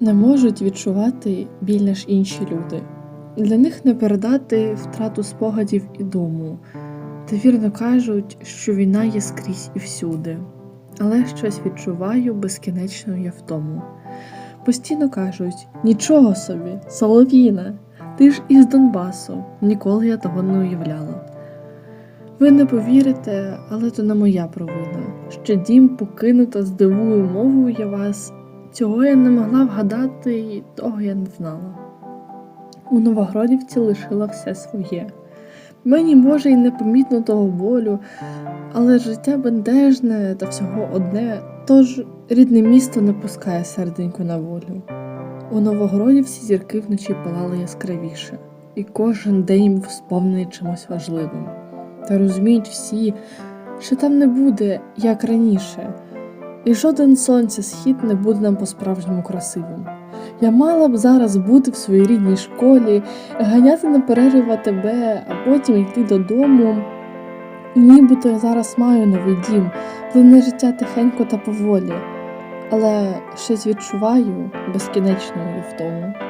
не можуть відчувати біль ж інші люди. Для них не передати втрату спогадів і дому, та вірно кажуть, що війна є скрізь і всюди, але щось відчуваю безкінечно я в тому. Постійно кажуть: нічого собі, Солов'їна, ти ж із Донбасу, ніколи я того не уявляла. Ви не повірите, але то не моя провина. Ще дім покинута з дивою мовою я вас. Цього я не могла вгадати і того я не знала. У Новогродівці лишила все своє. Мені, може, й непомітно того болю, але життя бендежне та всього одне, тож рідне місто не пускає серденько на волю. У Новогродівці зірки вночі палали яскравіше, і кожен день був сповнений чимось важливим. Та розуміють всі, що там не буде, як раніше, і жоден сонця схід не буде нам по-справжньому красивим. Я мала б зараз бути в своїй рідній школі, ганяти на перерива тебе, а потім йти додому. І нібито я зараз маю новий дім, плине життя тихенько та поволі, але щось відчуваю безкінечною в тому.